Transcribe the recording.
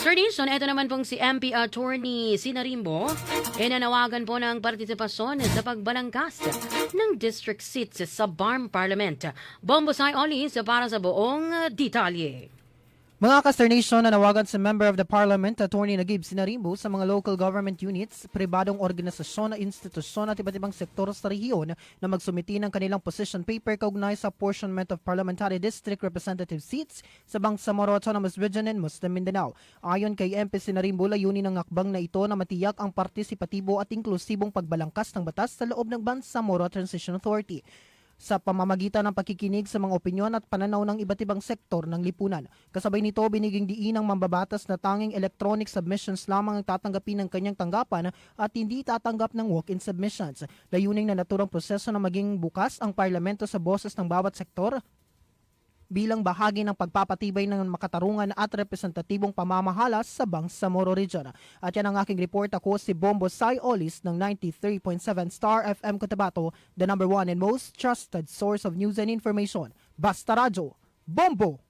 Tradition, ito naman pong si MP Attorney Sinarimbo, inanawagan po ng partisipasyon sa pagbalangkas ng district seats sa BARM Parliament. Bombosay Olis para sa buong detalye. Mga ka-Nation, nanawagan sa Member of the Parliament, Attorney Nagib Sinarimbo sa mga local government units, pribadong organisasyon institusyon at iba't ibang sektor sa rehiyon na magsumiti ng kanilang position paper kaugnay sa apportionment of parliamentary district representative seats sa Bangsamoro Autonomous Region and Muslim Mindanao. Ayon kay MP Sinarimbo, layunin ng akbang na ito na matiyak ang partisipatibo at inklusibong pagbalangkas ng batas sa loob ng Bangsamoro Transition Authority sa pamamagitan ng pakikinig sa mga opinyon at pananaw ng iba't ibang sektor ng lipunan. Kasabay nito, biniging diin ng mambabatas na tanging electronic submissions lamang ang tatanggapin ng kanyang tanggapan at hindi tatanggap ng walk-in submissions. Layuning na naturang proseso na maging bukas ang parlamento sa boses ng bawat sektor bilang bahagi ng pagpapatibay ng makatarungan at representatibong pamamahala sa Bangsamoro Region. At yan ang aking report. Ako si Bombo Sai Olis ng 93.7 Star FM Cotabato, the number one and most trusted source of news and information. Basta Radyo, Bombo!